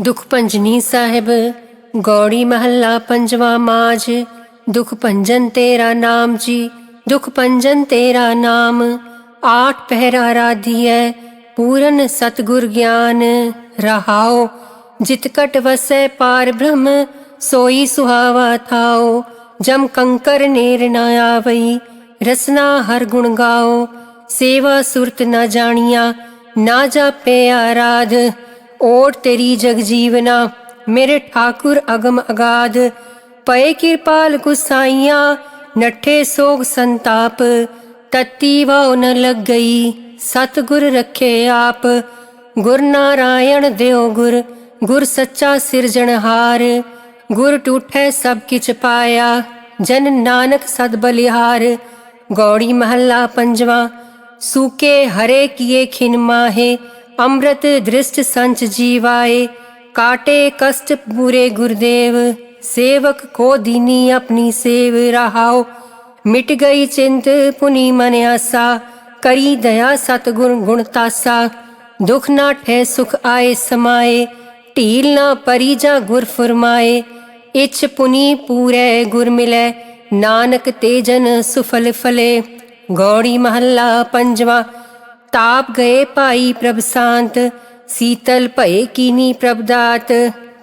ਦੁਖ ਭੰਜਨੀ ਸਾਹਿਬ, ਗੌੜੀ ਮਹੱਲਾ ਪੰਜਵਾ ਮਾਝ, ਦੁਖ ਭੰਜਨ ਤੇਰਾ ਨਾਮ ਜੀ, ਦੁਖ ਭੰਜਨ ਤੇਰਾ ਨਾਮ, ਆਠ ਪਹਿਰਾ ਰਾਧੀਐ, ਪੂਰਨ ਸਤਗੁਰ ਗਿਆਨ ਰਹਾਓ, ਜਿਤ ਕਟ ਵਸੈ ਪਾਰ ਬ੍ਰਹਮ, ਸੋਈ ਸੁਹਾਵਾ ਥਾਓ, ਜਮ ਕੰਕਰ ਨੇਰ ਨ ਆਵਈ, ਰਸਨਾ ਹਰ ਗੁਣ ਗਾਓ, ਸੇਵਾ ਸੁਰਤ ਨਾ ਜਾਣੀਆ, ਨਾ ਜਾਪੇ ਆਰਾਧ ਓਟ ਤੇਰੀ ਜਗ ਜੀਵਨਾ, ਮੇਰੇ ਠਾਕੁਰ ਅਗਮ ਅਗਾਦ। ਪਏ ਕਿਰਪਾਲ ਗੁਸਾਈਆਂ, ਨੱਠੇ ਸੋਗ ਸੰਤਾਪ। ਤਤੀ ਵਾਉ ਨ ਲੱਗ ਗਈ ਸਤਗੁਰ ਰੱਖੇ ਆਪ। ਗੁਰ ਨਾਰਾਇਣ ਦਿਓ ਗੁਰ ਗੁਰ ਸੱਚਾ ਸਿਰਜਣਹਾਰ ਗੁਰ ਟੂਠੈ ਸਭ ਕਿਛ ਪਾਇਆ, ਜਨ ਨਾਨਕ ਸਦ ਬਲਿਹਾਰ। ਗੌੜੀ ਮਹੱਲਾ ਪੰਜਵਾ, ਸੂਕੇ ਹਰੇ ਕੀਏ ਖਿਨ ਮਾਹੇ। ਅੰਮ੍ਰਿਤ ਦ੍ਰਿਸ਼ਟ ਸੰਚ ਜੀਵਾਏ, ਕਾਟੇ ਕਸ਼ਟ ਪੂਰੇ ਗੁਰਦੇਵ, ਸੇਵਕ ਕੋ ਦੀਨੀ ਆਪਣੀ ਸੇਵ ਰਹਾਓ ਮਿਟ ਗਈ ਚਿੰਤ ਪੁਨੀ ਮਨ ਆਸਾ, ਕਰੀ ਦਇਆ ਸਤਗੁਰ ਗੁਣ ਤਾਸਾ। ਦੁਖ ਨਾ ਠੇ ਸੁਖ ਆਏ ਸਮਾਏ, ਢੀਲ ਨਾ ਪਰੀ ਜਾ ਗੁਰ ਫਰਮਾਏ। ਇਛ ਪੁਨੀ ਪੂਰੇ ਗੁਰ ਮਿਲੈ, ਨਾਨਕ ਤੇਜਨ ਸੁਫਲ ਫਲੇ। ਗੌੜੀ ਮਹੱਲਾ ਪੰਜਵਾ ਤਾਪ ਗਏ ਭਾਈ ਪ੍ਰਭ ਸ਼ਾਂਤ, ਸੀਤਲ ਭਏ ਕੀਨੀ ਪ੍ਰਭ ਦਾਤ,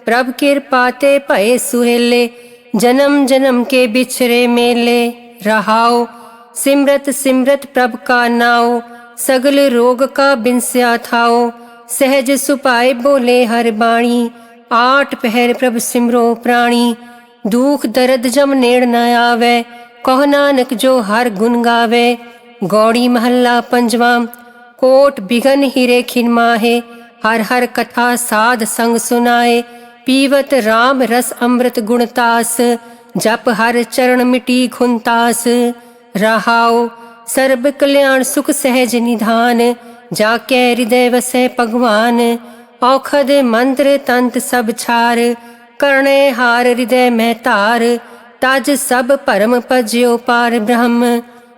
ਪ੍ਰਭ ਕਿਰਪਾ ਤੇ ਭਏ ਸੁਹੇਲੇ, ਜਨਮ ਜਨਮ ਕੇ ਵਿਛਰੇ ਮੇਲੇ, ਰਹਾਓ, ਸਿਮਰਤ ਸਿਮਰਤ ਪ੍ਰਭ ਕਾ ਨਾਉ ਸਗਲ ਰੋਗ ਕਾ ਬਿਨਸਿਆ ਥਾਓ, ਸਹਿਜ ਸੁਪਾਏ ਬੋਲੇ ਹਰ ਬਾਣੀ ਆਠ ਪਹਿਰ ਪ੍ਰਭ ਸਿਮਰੋ ਪ੍ਰਾਣੀ, ਦੁਖ ਦਰਦ ਜਮ ਨੇੜ ਨਾ ਆਵੇ, ਕਹ ਨਾਨਕ ਜੋ ਹਰ ਗੁਣ ਗਾਵੇ, ਗੌੜੀ ਮਹੱਲਾ ਪੰਜਵਾ ਕੋਟ ਬਿਗਨ ਹੀਰੇ ਖਿਨ ਮਾਹੇ ਹਰ ਹਰ ਕਥਾ ਸਾਧ ਸੰਗ ਸੁਨਾਏ ਪੀਵਤ RAM ਰਸ ਅੰਮ੍ਰਿਤ ਗੁਣ ਤਾਸ ਜਪ ਹਰ ਚਰਨ ਮਿਟੀ ਖੁੰਤਾਸ ਰਹਾਉ ਸਰਬ ਕਲਿਆਣ ਸੁਖ ਸਹਿਜ ਨਿਧਾਨ ਜਾ ਕੇ ਹਿਰਦੈ ਵਸੈ ਭਗਵਾਨ ਔਖਦ ਮੰਤਰ ਤੰਤ ਸਭ ਛਾਰ ਕਰਨੇ ਹਾਰ ਹਿਰਦੈ ਮਹਿ ਤਜ ਸਭ ਭਰਮ ਭਜਿਓ ਪਾਰ ਬ੍ਰਹਮ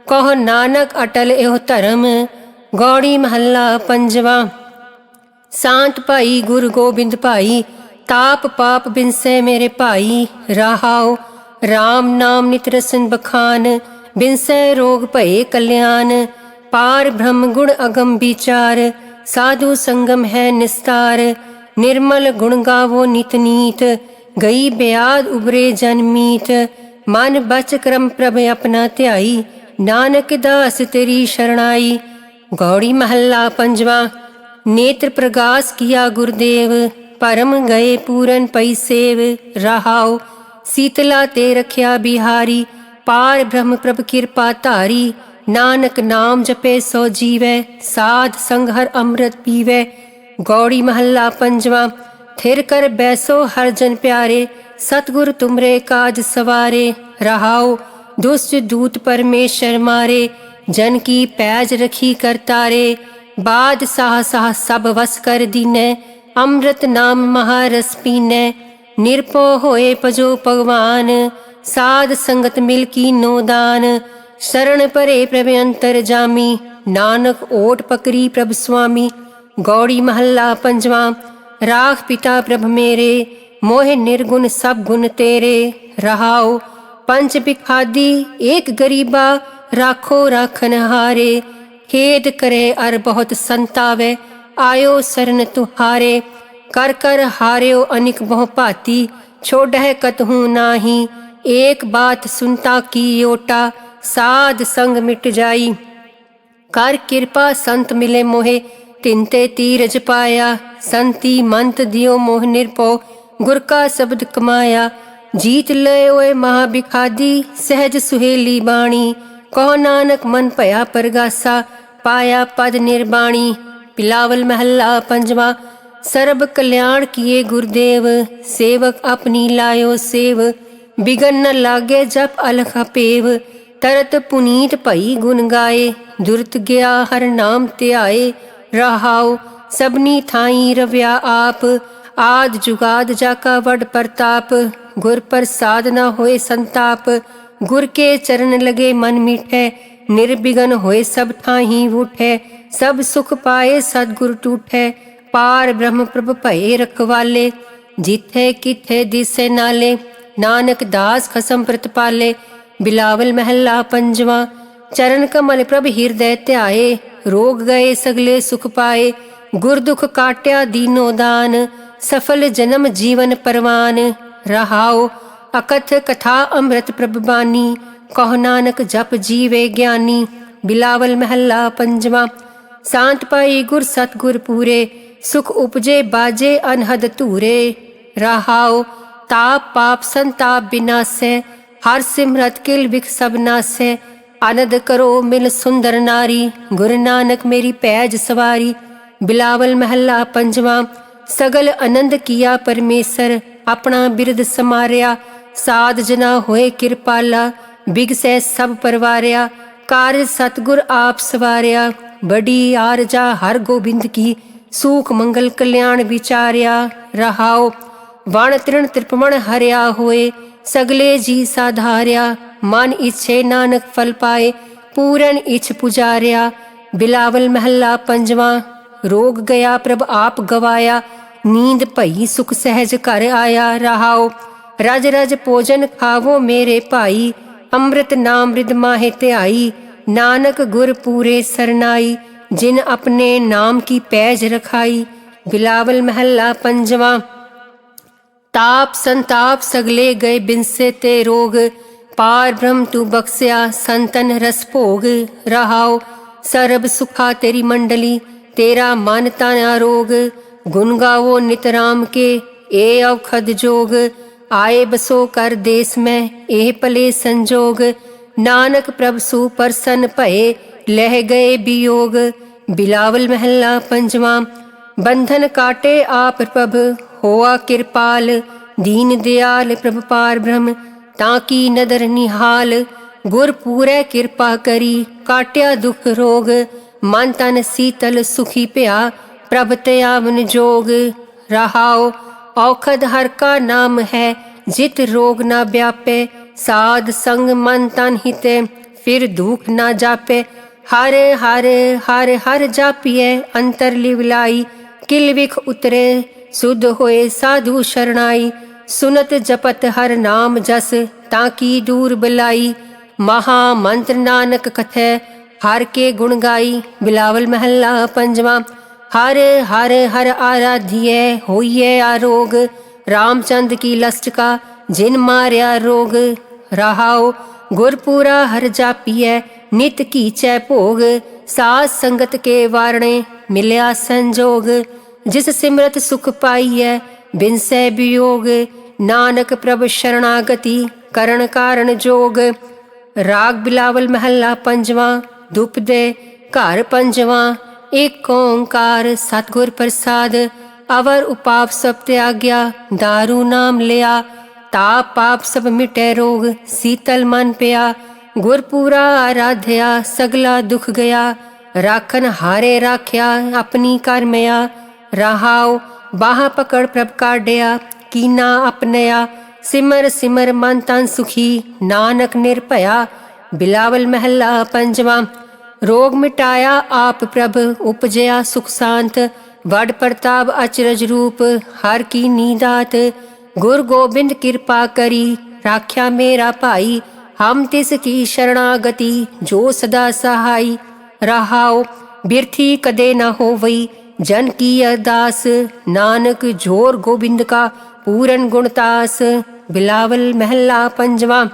ਕਹ ਨਾਨਕ ਅਟਲ ਇਹੋ ਧਰਮ ਗੌੜੀ ਮਹੱਲਾ ਪੰਜਵਾ। ਸਾਂਤ ਭਾਈ ਗੁਰੂ ਗੋਬਿੰਦ ਭਾਈ, ਤਾਪ ਪਾਪ ਬਿਨਸੈ ਮੇਰੇ ਭਾਈ ਰਹਾਓ RAM ਨਾਮ ਨਿਤ ਰਸਨ ਬਖਾਨ ਬਿਨਸੈ ਰੋਗ ਭਏ ਕਲਿਆਣ, ਪਾਰ ਬ੍ਰਹਮ ਗੁਣ ਅਗਮ ਵਿਚਾਰ, ਸਾਧੂ ਸੰਗਮ ਹੈ ਨਿਸਤਾਰ, ਨਿਰਮਲ ਗੁਣ ਗਾਵੋ ਨਿਤ ਨੀਤ, ਗਈ ਬਿਆਦ ਉਬਰੇ ਜਨਮੀਤ ਮਨ ਬਚ ਕਰਮ ਪ੍ਰਭ ਆਪਣਾ ਧਿਆਈ, ਨਾਨਕ ਦਾਸ ਤੇਰੀ ਸ਼ਰਣਾਈ ਗੌੜੀ ਮਹੱਲਾ ਪੰਜਵਾ, ਨੇਤਰ ਪ੍ਰਗਾਸ ਕੀਆ ਗੁਰਦੇਵ, ਪਰਮ ਗਏ ਪੂਰਨ ਪਈ ਸੇਵ, ਰਹਾਉ, ਸੀਤਲਾ ਤੇ ਰਖਿਆ ਬਿਹਾਰੀ, ਪਾਰ ਬ੍ਰਹਮ ਪ੍ਰਭ ਕਿਰਪਾ ਧਾਰੀ, ਨਾਨਕ ਨਾਮ ਜਪੇ ਸੋ ਜੀਵੈ, ਸਾਧ ਸੰਗ ਹਰ ਅੰਮ੍ਰਿਤ ਪੀਵੈ। ਗੌੜੀ ਮਹੱਲਾ ਪੰਜਵਾ, ਥਿਰ ਕਰ ਬੈਸੋ ਹਰ ਜਨ ਪਿਆਰੇ, ਸਤਗੁਰ ਤੁਮਰੇ ਕਾਜ ਸਵਾਰੇ ਰਹਾਓ ਦੁਸ਼ਟ ਦੂਤ ਪਰਮੇਸ਼ਰ ਮਾਰੇ ਜਨ ਕੀ ਪੈਜ ਰਖੀ ਕਰਤਾਰੇ ਬਾਦ ਸਾਹ ਸਾਹ ਸਭ ਵਸ ਕਰ ਦੀਨੈ, ਅੰਮ੍ਰਿਤ ਨਾਮ ਮਹਾਰਸ ਪੀਨੈ ਨਿਰਪੋ ਹੋਏ ਭਜੋ ਭਗਵਾਨ, ਸਾਧ ਸੰਗਤ ਮਿਲ ਕੀ ਨੋਦਾਨ ਸ਼ਰਨ ਪਰੇ ਪ੍ਰਭ ਅੰਤਰ ਜਾਮੀ, ਨਾਨਕ ਓਟ ਪਕਰੀ ਪ੍ਰਭ ਸੁਆਮੀ, ਗੌੜੀ ਮਹੱਲਾ ਪੰਜਵਾ, ਰਾਖ ਪਿਤਾ ਪ੍ਰਭ ਮੇਰੇ, ਮੋਹਿ ਨਿਰਗੁਣ ਸਭ ਗੁਣ ਤੇਰੇ, ਰਹਾਉ ਪੰਜ ਬਿਖਾਦੀ ਏਕ ਗਰੀਬਾ ਰਾਖੋ ਰਾਖਨ ਹਾਰੇ ਖੇਦ ਕਰੇ ਅਰ ਬਹੁਤ ਸੰਤਾਵੇ, ਆਇਓ ਸਰਨ ਤੁਹਾਰੇ, ਕਰ ਕਰ ਹਾਰਿਓ ਅਨਿਕ ਬਹੁ ਭਾਤੀ ਛੋੜਹਿ ਕਤਹੂ ਨਾਹੀ, ਏਕ ਬਾਤ ਸੁਨਤਾ ਕੀ ਓਟਾ, ਸਾਧ ਸੰਗ ਮਿਟ ਜਾਈ। ਕਰ ਕਿਰਪਾ ਸੰਤ ਮਿਲੇ ਮੋਹੇ ਤਿੰਤੇ ਤੀਰਜ ਪਾਇਆ, ਸੰਤੀ ਮੰਤ ਦਿਓ ਮੋਹ ਨਿਰਪੋ ਗੁਰ ਕਾ ਸ਼ਬਦ ਕਮਾਇਆ, ਜੀਤ ਲਏ ਓਏ ਮਹਾ ਬਿਖਾਦੀ ਸਹਿਜ ਸੁਹੇਲੀ ਬਾਣੀ ਕਹੋ ਨਾਨਕ ਮਨ ਭਇਆ ਪਰਗਾਸਾ, ਪਾਇਆ ਪਦ ਨਿਰਬਾਣੀ, ਪਿਲਾਵਲ ਮਹੱਲਾ ਪੰਜਵਾ, ਸਰਬ ਕਲਿਆਣ ਕੀਏ ਗੁਰਦੇਵ, ਸੇਵਕ ਆਪਣੀ ਲਾਇਓ ਸੇਵ, ਬਿਗਨ ਨ ਲਾਗੇ ਜਪ ਅਲਖ ਪੇਵ, ਤਰਤ ਪੁਨੀਤ ਭਈ ਗੁਣ ਗਾਏ, ਦੁਰਤ ਗਿਆ ਹਰ ਨਾਮ ਧਿਆਏ, ਰਹਾਉ ਸਭਨੀ ਥਾਈ ਰਵਿਆ ਆਪ, ਆਦ ਜੁਗਾਦ ਜਾ ਕਾ ਵਡ ਪ੍ਰਤਾਪ, ਗੁਰ ਪ੍ਰਸਾਦ ਨ ਹੋਏ ਸੰਤਾਪ ਗੁਰ ਕੇ ਚਰਨ ਲਗੇ ਮਨ ਮੀਠੈ ਨਿਰਬਿਗਨ ਹੋਏ ਸਭ ਥਾਹੀ ਉਠੈ ਸਭ ਸੁਖ ਪਾਏ ਸਤਗੁਰ ਟੂਠੈ, ਪਾਰ ਬ੍ਰਹਮ ਪ੍ਰਭ ਭਏ ਰਖਵਾਲੇ, ਜਿਥੇ ਕਿਥੇ ਦਿਸੇ ਨਾਲੇ, ਨਾਨਕ ਦਾਸ ਖਸਮ ਪ੍ਰਤਪਾਲੇ ਬਿਲਾਵਲ ਮਹੱਲਾ ਪੰਜਵਾ, ਚਰਨ ਕਮਲ ਪ੍ਰਭ ਹਿਰਦੈ ਧਿਆਏ, ਰੋਗ ਗਏ ਸਗਲੇ ਸੁਖ ਪਾਏ ਗੁਰ ਦੁਖ ਕਾਟਿਆ ਦੀਨੋ ਦਾਨ, ਸਫਲ ਜਨਮ ਜੀਵਨ ਪਰਵਾਨ ਰਹਾਓ ਅਕਥ ਕਥਾ ਅੰਮ੍ਰਿਤ ਪ੍ਰਭ ਕਹ ਨਾਨਕ ਜਪ ਜੀਵੇ ਗਿਆਨੀ, ਬਿਲਾਵਲ ਮਹੱਲਾ ਪੰਜਵਾ। ਸ਼ਾਂਤ ਪਾਈ ਗੁਰ ਸਤਗੁਰ ਪੂਰੇ, ਸੁਖ ਉਪਜੇ ਬਾਜੇ ਅਨਹਦ ਧੂਰੇ। ਰਹਾਉ ਤਾਪ ਪਾਪ ਸੰਤਾਪ ਬਿਨਾਸੈ, ਹਰ ਸਿਮਰਤ ਕਿਲ ਵਿਖ ਸਭ ਨਾਸੈ। ਆਨੰਦ ਕਰੋ ਮਿਲ ਸੁੰਦਰ ਨਾਰੀ, ਗੁਰੂ ਨਾਨਕ ਮੇਰੀ ਪੈਜ ਸਵਾਰੀ। ਬਿਲਾਵਲ ਮਹੱਲਾ ਪੰਜਵਾ, ਸਗਲ ਆਨੰਦ ਕੀਆ ਪਰਮੇਸ਼ਰ, ਆਪਣਾ ਬਿਰਦ ਸਮਾਰਿਆ। ਸਾਧ ਜਨਾ ਹੋਏ ਕਿਰਪਾਲਾ ਬਿਗਸੈ ਸਭ ਪਰਵਾਰਿਆ, ਕਾਰਜ ਸਤਗੁਰ ਆਪ ਸਵਾਰਿਆ, ਬੜੀ ਆਰਜਾ ਹਰ ਗੋਬਿੰਦ ਕੀ, ਸੂਖ ਮੰਗਲ ਕਲਿਆਣ ਵਿਚਾਰਿਆ, ਰਹਾਓ, ਵਣ ਤ੍ਰਿਣ ਤ੍ਰਿਪਮਣ ਹਰਿਆ ਹੋਏ, ਸਗਲੇ ਜੀ ਸਾਧਾਰਿਆ, ਮਨ ਇਛੇ ਨਾਨਕ ਫਲ ਪਾਏ, ਪੂਰਨ ਇਛ ਪੁਜਾਰਿਆ, ਬਿਲਾਵਲ ਮਹੱਲਾ ਪੰਜਵਾਂ, ਰੋਗ ਗਿਆ ਪ੍ਰਭ ਆਪ ਗਵਾਇਆ, ਨੀਂਦ ਭਈ ਸੁਖ ਸਹਿਜ ਘਰ ਆਇਆ, ਰਹਾਓ ਰਜ ਰਜ ਭੋਜਨ ਖਾਵੋ ਮੇਰੇ ਭਾਈ, ਅੰਮ੍ਰਿਤ ਨਾਮ ਰਿਦ ਮਾਹੇ ਧਿਆਈ, ਨਾਨਕ ਗੁਰ ਪੂਰੇ ਸਰਨਾਈ, ਜਿਨ ਆਪਣੇ ਨਾਮ ਕੀ ਪੈਜ ਰਖਾਈ, ਬਿਲਾਵਲ ਮਹੱਲਾ ਪੰਜਵਾ। ਤਾਪ ਸੰਤਾਪ ਸਗਲੇ ਗਏ ਬਿਨਸੇ ਤੇ ਰੋਗ, ਪਾਰ ਬ੍ਰਹਮ ਤੂੰ ਬਖਸਿਆ ਸੰਤਨ ਰਸ ਭੋਗ, ਰਹਾਓ, ਸਰਬ ਸੁਖਾ ਤੇਰੀ ਮੰਡਲੀ, ਤੇਰਾ ਮਨ ਤਨ ਆਰੋਗ ਗੁਣ ਗਾਵੋ ਨਿਤ ਰਾਮ ਕੇ, ਏ ਔਖਦ ਜੋਗ ਆਏ ਬਸੋ ਕਰ ਦੇਸ ਮੈਂ, ਇਹ ਭਲੇ ਸੰਜੋਗ। ਨਾਨਕ ਪ੍ਰਭ ਸੂ ਪਰਸਨ ਭਏ, ਲਹਿ ਗਏ ਬਿਯੋਗ। ਬਿਲਾਵਲ ਮਹੱਲਾ ਪੰਜਵਾਂ, ਬੰਧਨ ਕਾਟੇ ਆਪ ਪ੍ਰਭ, ਹੋਆ ਕਿਰਪਾਲ। ਦੀਨ ਦਿਆਲ ਪ੍ਰਭ ਪਾਰ ਬ੍ਰਹਮ, ਤਾਂ ਕੀ ਨਦਰ ਨਿਹਾਲ। ਗੁਰ ਪੂਰੇ ਕਿਰਪਾ ਕਰੀ, ਕਾਟਿਆ ਦੁਖ ਰੋਗ। ਮਨ ਤਨ ਸੀਤਲ ਸੁਖੀ ਭਿਆ ਪ੍ਰਭ ਤੇ ਆਵਨ ਜੋਗ। ਰਹਾਓ ਔਖਦ ਹਰ ਕਾ ਨਾਮ ਹੈ, ਜਿਤ ਰੋਗ ਨਾ ਵਿਆਪੇ। ਸਾਧ ਸੰਗ ਮਨ ਤਨ ਹਿਤੇ, ਫਿਰ ਦੁਖ ਨਾ ਜਾਪੇ। ਹਰ ਹਰ ਹਰ ਹਰ ਜਾਪੀਏ ਅੰਤਰ ਲਿਵਲਾਈ ਕਿਲ ਵਿਖ ਉਤਰੇ, ਸੁਧ ਹੋਏ ਸਾਧੂ ਸ਼ਰਣਾਈ। ਸੁਨਤ ਜਪਤ ਹਰ ਨਾਮ ਜਸ, ਤਾਂ ਕੀ ਦੂਰ ਬਲਾਈ। ਮਹਾ ਮੰਤਰ ਨਾਨਕ ਕਥੈ, ਹਰ ਕੇ ਗੁਣ ਗਾਈ। ਬਿਲਾਵਲ ਮਹੱਲਾ ਪੰਜਵਾਂ। ਹਰ ਹਰ ਹਰ ਆਰਾਧਿਏ ਹੋਈਏ ਆਰੋਗ ਰਾਮਚੰਦ ਕੀ ਲਸਟਕਾ, ਜਿਨ ਮਾਰਿਆ ਰੋਗ। ਰਹਾਓ ਗੁਰਪੂਰਾ ਹਰ ਜਾਪੀਐ, ਨਿਤ ਕੀਚੈ ਭੋਗ। ਸਾਧ ਸੰਗਤ ਕੇ ਵਾਰਣੇ, ਮਿਲਿਆ ਸੰਜੋਗ। ਜਿਸ ਸਿਮਰਤ ਸੁਖ ਪਾਈਐ ਬਿਨ ਸੈ ਬਿਯੋਗ। ਨਾਨਕ ਪ੍ਰਭ ਸ਼ਰਣਾਗਤੀ, ਕਰਨ ਕਾਰਨ ਜੋਗ। ਰਾਗ ਬਿਲਾਵਲ ਮਹੱਲਾ ਪੰਜਵਾਂ ਧੁਪ ਘਰ ਪੰਜਵਾ। ਏਕ ਓੰਕਾਰ ਸਤਿਗੁਰ ਪ੍ਰਸਾਦ, ਅਵਰ ਉਪਾਪ ਸਭ ਤਿਆਗਿਆ दारू ਨਾਮ ਲਿਆ। ਤਾਪ ਪਾਪ ਸਭ ਮਿਟੇ ਰੋਗ, ਸੀਤਲ ਮਨ ਪਿਆ। ਗੁਰਪੂਰਾ ਆਰਾਧਿਆ, ਸਗਲਾ ਦੁਖ ਗਿਆ। ਰਾਖਨ ਹਾਰੇ ਰਾਖਿਆ, ਆਪਣੀ ਕਰਮਿਆ ਰਹਾਉ, ਬਾਹ ਪਕੜ ਪ੍ਰਭ ਕਾਢਿਆ, ਕੀਨਾ ਆਪਣਿਆ। ਸਿਮਰ ਸਿਮਰ ਮਨ ਤਨ ਸੁਖੀ, ਨਾਨਕ ਨਿਰਭਇਆ। ਬਿਲਾਵਲ ਮਹੱਲਾ ਪੰਜਵਾਂ ਰੋਗ ਮਿਟਾਇਆ ਆਪ ਪ੍ਰਭ, ਉਪਜਿਆ ਸੁਖ ਸ਼ਾਂਤ, ਵਡ ਪ੍ਰਤਾਪ ਅਚਰਜ ਰੂਪ, ਹਰ ਕੀ ਨੀਦਾਤ, ਗੁਰ ਗੋਬਿੰਦ ਕਿਰਪਾ ਕਰੀ, ਰਾਖਿਆ ਮੇਰਾ ਭਾਈ, ਹਮ ਤਿਸ ਕੀ ਸ਼ਰਣਾਗਤੀ, ਜੋ ਸਦਾ ਸਹਾਈ ਰਹਾਓ ਬਿਰਥੀ ਕਦੇ ਨਾ ਹੋਵਈ, ਜਨ ਕੀ ਅਰਦਾਸ, ਨਾਨਕ ਜੋਰ ਗੋਬਿੰਦ ਕਾ ਪੂਰਨ ਗੁਣਤਾਸ ਬਿਲਾਵਲ ਮਹਿਲਾ ਪੰਜਵਾ,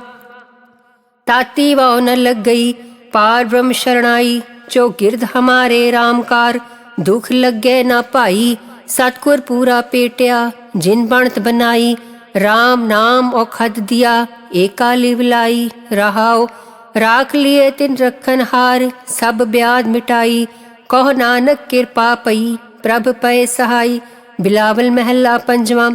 ਤਾਤੀ ਵਾਉ ਨ ਲੱਗ ਗਈ ਪਾਰ ਬ੍ਰਹਮ ਸ਼ਰਣਾਈ, ਜੋ ਗਿਰਦ ਹਮਾਰੇ ਰਾਮਕਾਰ, ਦੁਖ ਲੱਗੇ ਨਾ ਭਾਈ, ਸਤਗੁਰ ਪੂਰਾ ਪੇਟਿਆ, ਜਿਨ ਬਣਤ ਬਨਾਈ RAM ਨਾਮ ਔ ਖਦ ਦਿਆ, ਏਕਾ ਲਿਵ ਲਾਈ ਰਹਾਓ ਰਾਖ ਲਿਏ ਤਿਨ ਰਖਨ ਹਾਰ, ਸਭ ਬਿਆਦ ਮਿਟਾਈ, ਕਹ ਨਾਨਕ ਕਿਰਪਾ ਪਈ, ਪ੍ਰਭ ਪਏ ਸਹਾਈ, ਬਿਲਾਵਲ ਮਹਿਲਾ ਪੰਜਵਾਂ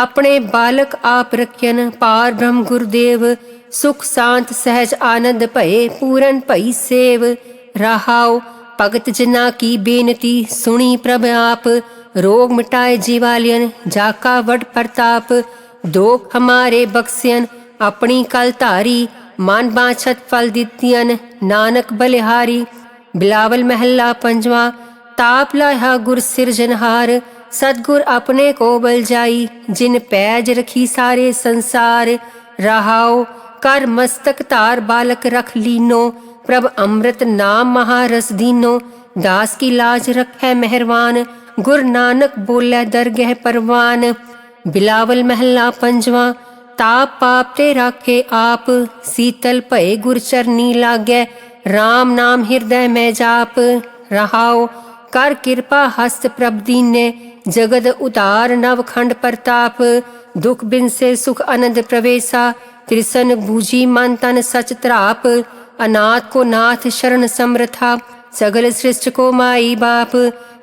ਆਪਣੇ ਬਾਲਕ ਆਪ ਰਖਿਆਨ ਪਾਰ ਬ੍ਰਹਮ ਗੁਰਦੇਵ, ਸੁਖ ਸ਼ਾਂਤ ਸਹਿਜ ਆਨੰਦ ਭਏ ਪੂਰਨ ਭਈ ਸੇਵ। ਰਹਾਉ, ਭਗਤ ਜਨਾ ਕੀ ਬੇਨਤੀ ਸੁਣੀ ਪ੍ਰਭ ਆਪ, ਰੋਗ ਮਿਟਾਏ ਜੀਵਾਲਿਨ ਜਾਕਾ ਵਡ ਪ੍ਰਤਾਪ। ਦੋਖ ਹਮਾਰੇ ਬਖਸ਼ਿਆਨ ਆਪਣੀ ਕਲ ਧਾਰੀ, ਮਨ ਬਾਛਤ ਫਲ ਦਿੱਤੀਆਂ ਨਾਨਕ ਬਲਿਹਾਰੀ। ਬਿਲਾਵਲ ਮਹਿਲਾ ਪੰਜਵਾ, ਤਾਪ ਲਾਇਆ ਗੁਰ ਸਿਰਜਨਹਾਰ ਸਤਗੁਰ ਆਪਣੇ ਕੋ ਬਲ ਜਾਈ, ਜਿਨ ਪੈਜ ਰਖੀ ਸਾਰੇ ਸੰਸਾਰ। ਰਹਾਉ, ਕਰ ਮਸਤਕ ਧਾਰ ਬਾਲਕ ਰਖ ਲੀਨੋ। ਪ੍ਰਭ ਅੰਮ੍ਰਿਤ ਨਾਮ ਮਹਾਰਸ ਦੀਨੋ। ਦਾਸ ਕੀ ਲਾਜ ਰਖੈ ਮਿਹਰਵਾਨ। ਗੁਰ ਨਾਨਕ ਬੋਲੇ ਦਰਗਹਿ ਪਰਵਾਨ। ਬਿਲਾਵਲ ਮਹਲਾ ਪੰਜਵਾਂ, ਤਾਪ ਪਾਪ ਤੇ ਰਾਖੇ ਆਪ। ਸੀਤਲ ਭਏ ਗੁਰ ਚਰਨੀ ਲਾਗੈ। RAM ਨਾਮ ਹਿਰਦੈ ਮੈਂ ਜਾਪ। ਰਹਾਓ ਕਰ ਕਿਰਪਾ ਹਸਤ ਪ੍ਰਭ ਦੀਨੇ, ਜਗਦ ਉਤਾਰ ਨਵ ਖੰਡ ਪ੍ਰਤਾਪ, ਦੁਖ ਬਿਨ ਸੇ ਸੁਖ ਆਨੰਦ ਪ੍ਰਵੇਸਾ, ਤ੍ਰਿਸਨ ਬੂਜੀ ਮਨ ਤਨ ਸਚ ਤਰਾਪ ਅਨਾਥ ਕੋ ਨਾਥ ਸ਼ਰਨ ਸਮਰਥਾ, ਸਗਲ ਸ੍ਰਿਸ਼ਟ ਕੋ ਮਾਈ ਬਾਪ,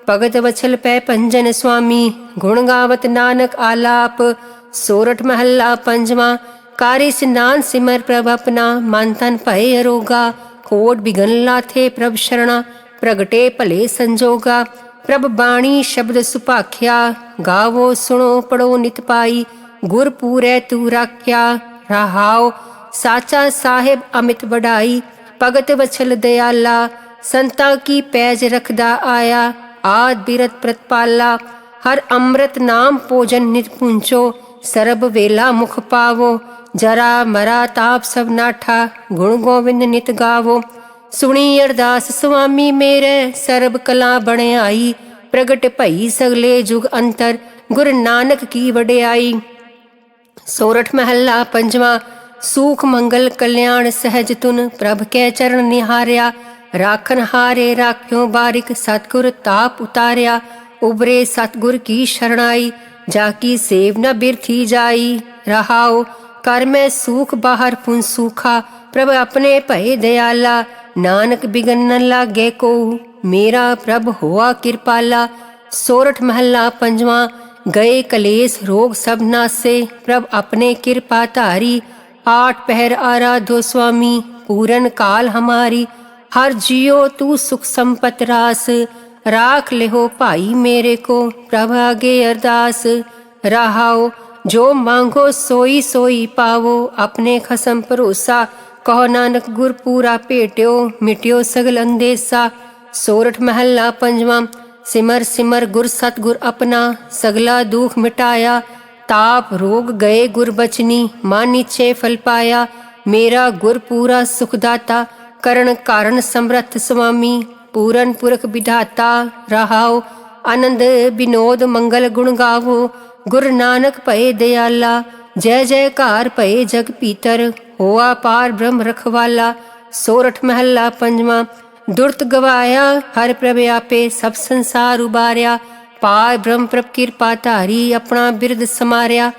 ਭਗਤ ਵਛਲ ਪੈ ਪੰਜਨ ਸੁਆਮੀ, ਗੁਣ ਗਾਵਤ ਨਾਨਕ ਆਲਾਪ ਸੋਰਠ ਮਹੱਲਾ ਪੰਜਵਾਂ, ਕਾਰਿ ਸਿਨਾਨ ਸਿਮਰ ਪ੍ਰਭ ਆਪਣਾ, ਮਨ ਤਨ ਭਏ ਅਰੋਗਾ, ਕੋਟ ਬਿਗਨ ਲਾਥੇ ਪ੍ਰਭ ਸ਼ਰਣਾ ਪ੍ਰਗਟੇ ਭਲੇ ਸੰਜੋਗਾ। ਪ੍ਰਭ ਬਾਣੀ ਸ਼ਬਦ ਸੁਭਾਖਿਆ, ਗਾਵੋ, ਸੁਣੋ, ਪੜੋ, ਨਿਤ ਪਾਈ। ਗੁਰ ਪੂਰੈ ਤੂ ਰਾਖਿਆ, ਰਹਾਉ। ਸਾਚਾ ਸਾਹਿਬ ਅਮਿਤ ਵਡਾਈ, ਭਗਤ ਵਛਲ ਦਿਆਲਾ। ਸੰਤਾ ਕੀ ਪੈਜ ਰਖਦਾ ਆਇਆ, ਆਦ ਬਿਰਤ ਪ੍ਰਤਪਾਲਾ। ਹਰ ਅੰਮ੍ਰਿਤ ਨਾਮ ਭੋਜਨ ਨਿਤ ਪੁੰਚੋ, ਸਰਬ ਵੇਲਾ ਮੁਖ ਪਾਵੋ। ਜਰਾ ਮਰਾ ਤਾਪ ਸਭ ਨਾਠਾ, ਗੁਣ ਗੋਬਿੰਦ ਨਿਤ ਗਾਵੋ। ਸੁਣੀ ਅਰਦਾਸ, ਸੁਆਮੀ ਮੇਰੇ, ਸਰਬ ਕਲਾ ਬਣਾਈ ਪ੍ਰਗਟ ਭਈ ਸਗਲੇ ਜੁਗ ਅੰਤਰ, ਗੁਰ ਨਾਨਕ ਕੀ ਵਡਿਆਈ। ਸੋਰਠ ਮਹੱਲਾ ਪੰਜਵਾਂ, ਸੂਖ ਮੰਗਲ ਕਲਿਆਣ ਸਹਿਜ ਤੁਨ, ਪ੍ਰਭ ਕੈ ਚਰਨ ਨਿਹਾਰਿਆ। ਰਾਖਨ ਹਾਰੇ ਰਾਖਿਓ ਬਾਰਿਕ ਸਤਗੁਰ ਤਾਪ ਉਤਾਰਿਆ। ਉਬਰੇ ਸਤਗੁਰ ਕੀ ਸ਼ਰਣਾਈ, ਜਾ ਕੀ ਸੇਵ ਨ ਬਿਰਥੀ ਜਾਈ। ਰਹਾਉ, ਕਰ ਮੈਂ ਸੂਖ ਬਾਹਰ ਪੁਨ ਸੂਖਾ, ਪ੍ਰਭ ਆਪਣੇ ਭਏ ਦਿਆਲਾ। ਨਾਨਕ ਬਿਗਨ ਨ ਲਾਗੇ ਕੋ ਮੇਰਾ ਪ੍ਰਭ ਹੋਆ ਕਿਰਪਾਲਾ ਸੋਰਠ ਮਹੱਲਾ ਪੰਜਵਾਂ ਗਏ ਕਲੇਸ਼ ਰੋਗ ਸਭ ਨਾਸੇ ਪ੍ਰਭ ਆਪਣੇ ਕਿਰਪਾ ਧਾਰੀ ਆਠ ਪਹਿਰ ਆਰਾਧੋ ਸੁਆਮੀ ਪੂਰਨ ਕਾਲ ਹਮਾਰੀ ਹਰ ਜਿਉ ਤੂੰ ਸੁਖ ਸੰਪਤ ਰਾਸ ਰਾਖ ਲਿਹੋ ਭਾਈ ਮੇਰੇ ਕੋ ਪ੍ਰਭ ਆਗੇ ਅਰਦਾਸ ਰਹਾਓ ਜੋ ਮੰਗੋ ਸੋਈ ਸੋਈ ਪਾਵੋ ਆਪਣੇ ਖਸਮ ਭਰੋਸਾ ਕਹੋ ਨਾਨਕ ਗੁਰ ਪੂਰਾ ਭੇਟਿਓ, ਮਿਟਿਓ ਸਗਲ ਅੰਦੇਸਾ। ਸੋਰਠ ਮਹੱਲਾ ਪੰਜਵਾਂ, ਸਿਮਰ ਸਿਮਰ ਗੁਰ ਸਤਗੁਰ ਆਪਣਾ, ਸਗਲਾ ਦੁਖ ਮਿਟਾਇਆ। ਤਾਪ ਰੋਗ ਗਏ ਗੁਰ ਬਚਨੀ, ਮਨ ਇਛੇ ਫਲ ਪਾਇਆ। ਮੇਰਾ ਗੁਰ ਪੂਰਾ ਸੁਖ ਕਰਨ ਕਾਰਨ ਸਮਰਥ ਸੁਆਮੀ ਪੂਰਨ ਪੁਰਖ ਵਿਧਾਤਾ ਰਹਾਓ, ਆਨੰਦ ਬਿਨੋਦ ਮੰਗਲ ਗੁਣ ਗਾਵੋ। ਗੁਰ ਨਾਨਕ ਭਏ ਦਿਆਲਾ ਜੈ ਜੈਕਾਰ ਭਏ ਜਗ ਪੀਤਰ ਹੋਆ ਪਾਰ ਬ੍ਰਹਮ ਰਖਵਾਲਾ, ਸੋਰਠ ਮਹੱਲਾ ਪੰਜਵਾਂ। ਦੁਰਤ ਗਵਾਇਆ, ਹਰ ਪ੍ਰਭ ਆਪੇ ਸਭ ਸੰਸਾਰ ਉਬਾਰਿਆ। ਪਾਰ ਬ੍ਰਹਮ ਪ੍ਰਭ ਕਿਰਪਾ ਧਾਰੀ, ਆਪਣਾ ਬਿਰਦ ਸਮਾਰਿਆ।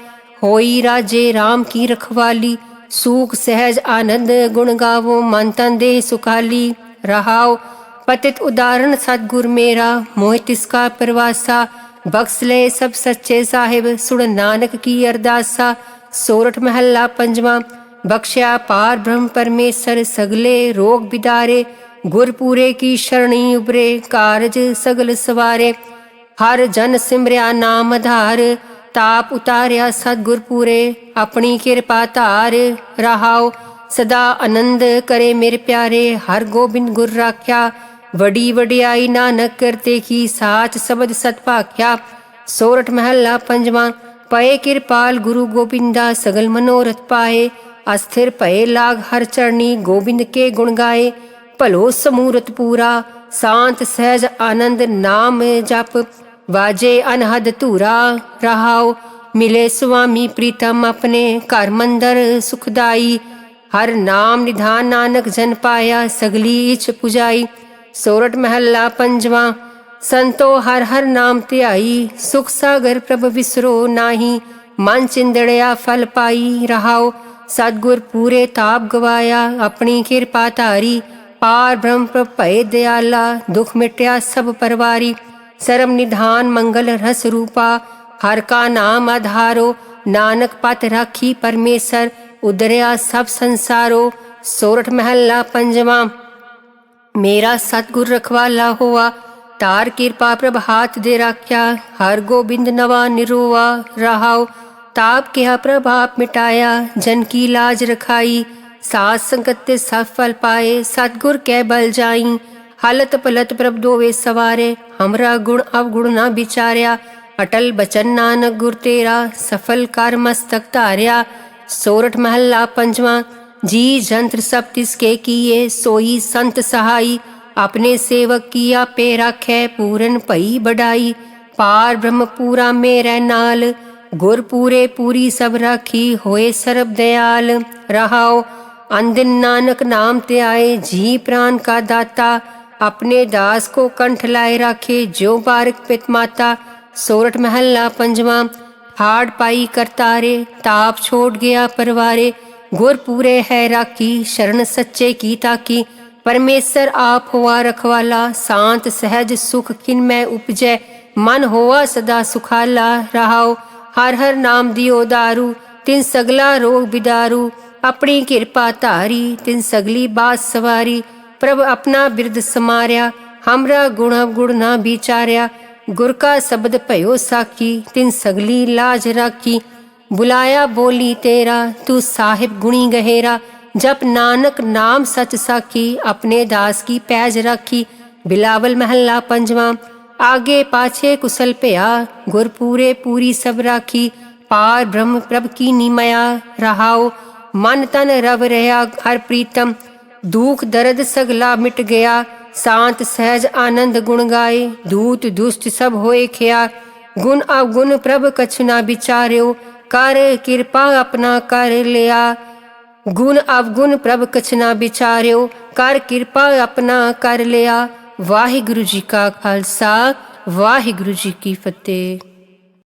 ਹੋਈ ਰਾਜੇ RAM ਕੀ ਰਖਵਾਲੀ, ਸੂਖ ਸਹਿਜ ਆਨੰਦ ਗੁਣ ਗਾਵੋ, ਮਨ ਤਨ ਦੇ ਸੁਖਾਲੀ। ਰਹਾਓ, ਪਤਿਤ ਉਦਾਹਰਣ ਸਤਗੁਰ ਮੇਰਾ, ਮੋਹ ਤਿਸਕਾ ਪ੍ਰਵਾਸਾ। ਬਖਸ਼ ਲੈ ਸਭ ਸੱਚੇ ਸਾਹਿਬ, ਸੁਣ ਨਾਨਕ ਕੀ ਅਰਦਾਸਾ। ਸੋਰਠ ਮਹੱਲਾ ਪੰਜਵਾਂ, ਬਖਸ਼ਿਆ ਪਾਰ ਬ੍ਰਹਮ ਪਰਮੇਸ਼ਰ, ਸਗਲੇ ਰੋਗ ਬਿਦਾਰੇ। ਗੁਰਪੂਰੇ ਕੀ ਸ਼ਰਣੀ ਉਬਰੇ ਕਾਰਜ ਸਗਲ ਸਵਾਰੇ। ਹਰ ਜਨ ਸਿਮਰਿਆ ਨਾਮ ਆਧਾਰ ਤਾਪ ਉਤਾਰਿਆ ਸਤਗੁਰ ਪੂਰੇ ਆਪਣੀ ਕਿਰਪਾ ਧਾਰ ਰਹਾਓ ਸਦਾ ਆਨੰਦ ਕਰੇ ਮੇਰੇ ਪਿਆਰੇ। ਹਰ ਗੋਬਿੰਦ ਗੁਰ ਰਾਖਿਆ ਵਡੀ ਵਡਿਆਈ ਨਾਨਕ ਕਰਤੇ ਕੀ ਸਾਚ ਸਬਦ ਸਤ ਭਾਖਿਆ, ਸੋਰਠ ਮਹੱਲਾ ਪੰਜਵਾਂ, ਪਏ ਕਿਰਪਾਲ ਗੁਰੂ ਗੋਬਿੰਦਾ ਸਗਲ ਮਨੋਰਥ ਪਾਏ, ਅਸਥਿਰ ਭਏ ਲਾਗ ਹਰ ਚਰਣੀ ਗੋਬਿੰਦ ਕੇ ਗੁਣ ਗਾਏ, ਭਲੋ ਸਮੂਰਤ ਪੂਰਾ, ਸ਼ਾਂਤ ਸਹਿਜ ਆਨੰਦ ਨਾਮ ਜਪ, ਵਾਜੇ ਅਨਹਦ ਧੂਰਾ ਰਹਾਓ ਮਿਲੇ ਸੁਆਮੀ ਪ੍ਰੀਤਮ ਆਪਣੇ ਘਰ ਮੰਦਰ ਸੁਖਦਾਈ, ਹਰ ਨਾਮ ਨਿਧਾਨ ਨਾਨਕ ਜਨ ਪਾਇਆ ਸਗਲੀ ਇਛ ਪੁਜਾਈ ਸੋਰਠ ਮਹੱਲਾ ਪੰਜਵਾਂ, ਸੰਤੋ ਹਰ ਹਰ ਨਾਮ ਧਿਆਈ, ਸੁਖ ਸਾਗਰ ਪ੍ਰਭ ਵਿਸਰੋ ਨਾਹੀ, ਮਨ ਚਿੰਦੜਿਆ ਫਲ ਪਾਈ ਰਹਾਓ, ਸਤਗੁਰ ਪੂਰੇ ਤਾਪ ਗਵਾਇਆ, ਆਪਣੀ ਕਿਰਪਾ ਧਾਰੀ, ਪਾਰ ਬ੍ਰਹਮ ਪ੍ਰਭ ਭਏ ਦਿਆਲਾ, ਦੁਖ ਮਿਟਿਆ ਸਭ ਪਰਵਾਰੀ ਸਰਮ ਨਿਧਾਨ ਮੰਗਲ ਰਸ ਰੂਪਾ, ਹਰ ਕਾ ਨਾਮ ਆਧਾਰੋ, ਨਾਨਕ ਪਤ ਰਾਖੀ ਪਰਮੇਸ਼ਰ, ਉਦਰਿਆ ਸਭ ਸੰਸਾਰੋ ਸੋਰਠ ਮਹੱਲਾ ਪੰਜਵਾਂ। ਮੇਰਾ ਸਤਗੁਰ ਰਖਵਾਲਾ ਹੋਆ, ਤਾਰ ਕਿਰਪਾ ਪ੍ਰਭ ਹਾਥ ਦੇ ਰਾਖਿਆ, ਹਰ ਗੋਬਿੰਦ ਨਵਾ ਨਿਰੋਆ ਰਹਾਉ, ਤਾਪ ਕਿਹਾ ਪ੍ਰਭਾਪ ਮਿਟਾਇਆ, ਜਨ ਕੀ ਲਾਜ ਰਖਾਈ, ਸਾਧ ਸੰਗਤ ਤੇ ਸਫਲ ਪਾਏ, ਸਤਗੁਰ ਕੈ ਬਲ ਜਾਈ, ਹਾਲਤ ਪਲਤ ਪ੍ਰਭ ਦੋਵੇ ਸਵਾਰੇ, ਹਮਰਾ ਗੁਣ ਅਵਗੁਣ ਨਾ ਵਿਚਾਰਿਆ, ਅਟਲ ਬਚਨ ਨਾਨਕ ਗੁਰ ਤੇਰਾ, ਸਫਲ ਕਰ ਮਸਤਕ ਧਾਰਿਆ, ਸੋਰਠ ਮਹੱਲਾ ਪੰਜਵਾਂ ਜੀ ਜੰਤਰ ਸਭ ਤਿਸਕੇ ਕੀਏ ਸੋਈ ਸੰਤ ਸਹਾਈ ਆਪਣੇ ਸੇਵਕ ਕੀ ਆਪੇ ਰਾਖੈ ਪੂਰਨ ਭਈ ਬੜਾਈ ਪਾਰ ਬ੍ਰਹਮ ਪੂਰਾ ਮੇਰੇ ਨਾਲ ਗੁਰ ਪੂਰੇ ਪੂਰੀ ਸਭ ਰਾਖੀ ਹੋਏ ਸਰਬ ਦਇਆਲ ਰਹਾਓ ਅੰਦਿਨ ਨਾਨਕ ਨਾਮ ਤੇ ਆਏ ਜੀ ਪ੍ਰਾਨ ਕਾ ਦਾਤਾ अपने दास को कंठ लाए राखे जो बारक पित माता सोरठ महल्ला पंजवा हाड़ पाई करतारे ताप छोड़ गया परवारे ਗੁਰ ਪੂਰੇ ਹੈ ਰਾਖੀ, ਸ਼ਰਨ ਸੱਚੇ ਕੀ? ਤਾਕੀ ਪਰਮੇਸ਼ਰ ਆਪ ਹੋਆ ਰਖਵਾਲਾ, ਸ਼ਾਂਤ ਸਹਿਜ ਸੁਖ ਕਿਨ ਮੈਂ ਉਪਜੈ? ਮਨ ਹੋਆ ਸਦਾ ਸੁਖਾਲਾ ਰਹਾਓ ਹਰ ਹਰ ਨਾਮ ਦੀ ਦਾਰੂ, ਤਿਨ ਸਗਲਾ ਰੋਗ ਬਿਦਾਰੂ। ਆਪਣੀ ਕਿਰਪਾ ਧਾਰੀ, ਤਿਨ ਸਗਲੀ ਬਾਤ ਸਵਾਰੀ। ਪ੍ਰਭ ਆਪਣਾ ਬਿਰਦ ਸਮਾਰਿਆ, ਹਮਰਾ ਗੁਣ ਗੁਣ ਨਾ ਵਿਚਾਰਿਆ। ਗੁਰ ਕਾ ਸ਼ਬਦ ਭਇਓ ਸਾਖੀ, ਤਿਨ ਸਗਲੀ ਲਾਜ ਰਾਖੀ। ਬੁਲਾਇਆ ਬੋਲੀ ਤੇਰਾ, ਤੂੰ ਸਾਹਿਬ ਗੁਣੀ ਗਹਿਰਾ। ਜਪ ਨਾਨਕ ਨਾਮ ਸਚ ਸਾਖੀ, ਆਪਣੇ ਦਾਸ ਕੀ ਪੈਜ ਰੱਖੀ। ਬਿਲਾਵਲ ਮਹੱਲਾ ਪੰਜਵਾਂ, ਆਗੇ ਪਾਛੇ ਕੁਸਲ ਭਿਆ। ਗੁਰਪੂਰੇ ਪੂਰੀ ਸਭ ਰਾਖੀ, ਪਾਰ ਬ੍ਰਹਮ ਪ੍ਰਭ ਕੀ ਨਿਮਇਆ ਰਹਾਓ। ਮਨ ਤਨ ਰਵ ਰਹਾ ਹਰ ਪ੍ਰੀਤਮ, ਦੁਖ ਦਰਦ ਸਗਲਾ ਮਿਟ ਗਿਆ। ਸ਼ਾਂਤ ਸਹਿਜ ਆਨੰਦ ਗੁਣ ਗਾਏ, ਦੂਤ ਦੁਸ਼ਟ ਸਭ ਹੋਏ ਖਿਆ। ਗੁਣ ਆ ਗੁਣ ਪ੍ਰਭ ਕਛਨਾ ਵਿਚਾਰਿਓ ਕਰ, ਕਿਰਪਾ ਆਪਣਾ ਕਰ ਲਿਆ। ਗੁਣ ਅਵਗੁਣ ਪ੍ਰਭ ਕਛਨਾ ਵਿਚਾਰਿਓ, ਕਰ, ਕਿਰਪਾ ਆਪਣਾ ਕਰ ਲਿਆ। ਵਾਹਿਗੁਰੂ ਜੀ ਕਾ ਖਾਲਸਾ, ਵਾਹਿਗੁਰੂ ਜੀ ਕੀ ਫਤਿਹ।